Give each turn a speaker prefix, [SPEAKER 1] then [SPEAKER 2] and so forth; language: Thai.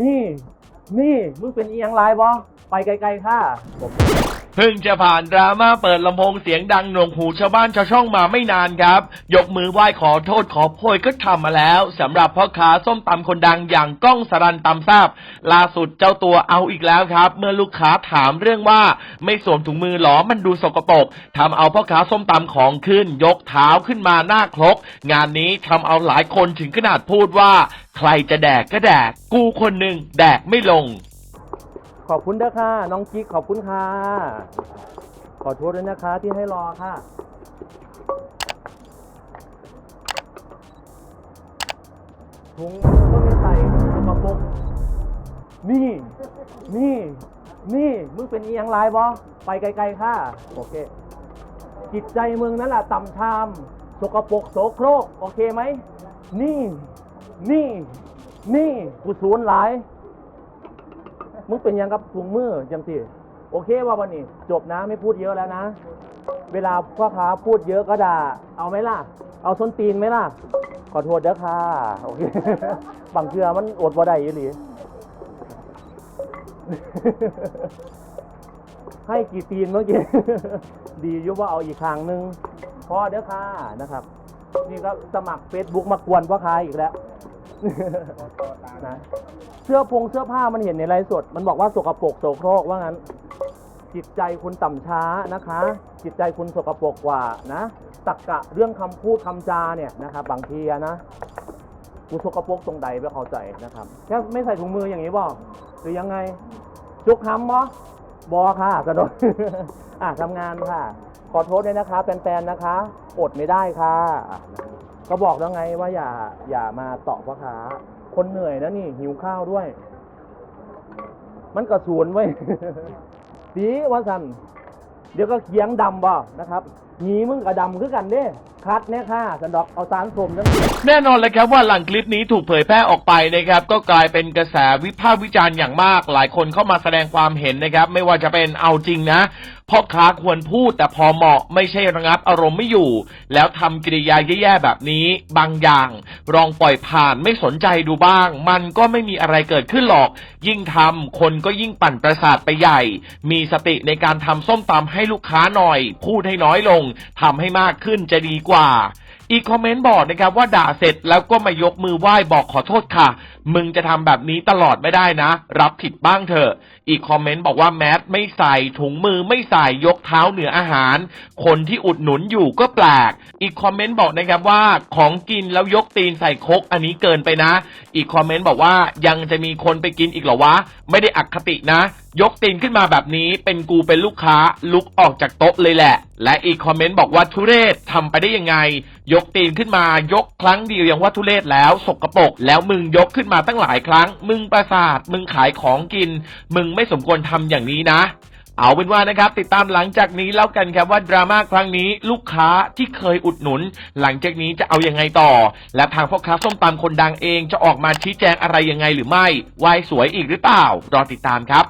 [SPEAKER 1] นี่ นี่ มึงเป็นอีหยังไรบอไปไกลๆค่ะผม
[SPEAKER 2] เพิ่งจะผ่านดราม่าเปิดลำโพงเสียงดังหนวกหูชาวบ้านชาวช่องมาไม่นานครับ ยกมือไหว้ขอโทษขอโพยก็ทำมาแล้วสำหรับพ่อค้าส้มตำคนดังอย่างก้องสรันตำทราบล่าสุดเจ้าตัวเอาอีกแล้วครับ เมื่อลูกค้าถามเรื่องว่าไม่สวมถุงมือหรอมันดูสกปรกทำเอาพ่อค้าส้มตำของขึ้น ยกเท้าขึ้นมาหน้าครก งานนี้ทำเอาหลายคนถึงขนาดพูดว่า ใครจะแดกก็แดก กูคนหนึ่งแดกไม่ลง
[SPEAKER 1] ขอบคุณเด้อค่ะ น้องกิ๊กขอบคุณค่ะ ขอโทษด้วยนะคะที่ให้รอค่ะ ถุงก็ไม่ใส่สกปรกนี่ นี่ นี่ มึงเป็นอีหยังไรบอไปไกลๆค่ะ โอเค จิตใจมึงนั่นแหละต่ำชามสกปรกโสโครก โอเคไหม นี่ นี่ นี่ กูสูญหลาย มึงเป็นยังกับถุงมือจังสิโอเคว่าวันนี้ จบนะไม่พูดเยอะแล้วนะ เวลาพ่อค้าพูดเยอะก็ด่าเอาไหมล่ะ เอาส้นตีนไหมล่ะ ขอโทษเด้อค่ะโอเคบางเทือมันอดบ่ได้ยี่หลีให้กี่ตีนเมื่อกี้ ดียุว่าเอาอีกครั้งหนึ่งพอเด้อค่ะนะครับ นี่ก็สมัคร Facebook มากวนพ่อค้าอีกแล้ว นะ เสื้อพงเสื้อผ้ามันเห็นในไลฟ์สด มันบอกว่าสกปรกโสโครกว่างั้น จิตใจคุณต่ำช้านะคะ จิตใจคุณสกปรกกว่านะตักกะเรื่องคำพูดคำจาเนี่ยนะครับบางทีอะนะ กูสกปรกตรงใดไม่เข้าใจนะครับแค่ไม่ใส่ถุงมืออย่างนี้บอกหรือยังไง จุกคำบอบอค่ะกระดด อะทำงานค่ะ ขอโทษด้วยนะคะแฟนๆนะคะ อดไม่ได้ค่ะ ก็บอกแล้วไงว่าอย่าอย่ามาต่อพ่อค้า คนเหนื่อยนะนี่หิวข้าวด้วย มันกระสวนไว้ สีว่าสันเดี๋ยวก็เคียงดำบ่นะครับ หีมึงกับดำคือกันเด้คัดเนี่ยค่ะสันดอกเอาสารสมจัง
[SPEAKER 2] แน่นอนเลยครับว่าหลังคลิปนี้ถูกเผยแพร่ออกไปนะครับ ก็กลายเป็นกระแสวิพากษ์วิจารณ์อย่างมาก หลายคนเข้ามาแสดงความเห็นนะครับ ไม่ว่าจะเป็นเอาจริงนะพ่อค้าควรพูดแต่พอเหมาะไม่ใช่ระงับอารมณ์ไม่อยู่ แล้วทำกิริยาแย่ๆแบบนี้ บางอย่างลองปล่อยผ่านไม่สนใจดูบ้าง มันก็ไม่มีอะไรเกิดขึ้นหรอก ยิ่งทำคนก็ยิ่งปั่นประสาทไปใหญ่ มีสติในการทำส้มตำให้ลูกค้าหน่อย พูดให้น้อยลงทำให้มากขึ้นจะดีกว่า อีกคอมเมนต์บอกนะครับว่าด่าเสร็จแล้วก็มายกมือไหว้บอกขอโทษค่ะ มึงจะทำแบบนี้ตลอดไม่ได้นะ รับผิดบ้างเถอะ อีกคอมเมนต์บอกว่าแมสไม่ใส่ถุงมือไม่ใส่ยกเท้าเหนืออาหาร คนที่อุดหนุนอยู่ก็แปลก อีกคอมเมนต์บอกนะครับว่าของกินแล้วยกตีนใส่คกอันนี้เกินไปนะ อีกคอมเมนต์บอกว่ายังจะมีคนไปกินอีกเหรอวะ ไม่ได้อักคตินะ ยกตีนขึ้นมาแบบนี้เป็นกูเป็นลูกค้าลุกออกจากโต๊ะเลยแหละ และอีกคอมเมนต์บอกว่าทุเรศทำไปได้ยังไง ยกตีนขึ้นมายกครั้งเดียวยังว่าทุเรศแล้วสกรปรกแล้วมึงยกขึ้นมาตั้งหลายครั้ง มึงประสาทมึงขายของกินมึงไม่สมควรทำอย่างนี้นะ เอาเป็นว่านะครับ ติดตามหลังจากนี้แล้วกันครับว่าดราม่าครั้งนี้ลูกค้าที่เคยอุดหนุน หลังจากนี้จะเอายังไงต่อ และทางพ่อค้าส้มตำคนดังเองจะออกมาชี้แจงอะไรยังไงหรือไม่วายสวยอีกหรือเปล่ารอติดตามครับ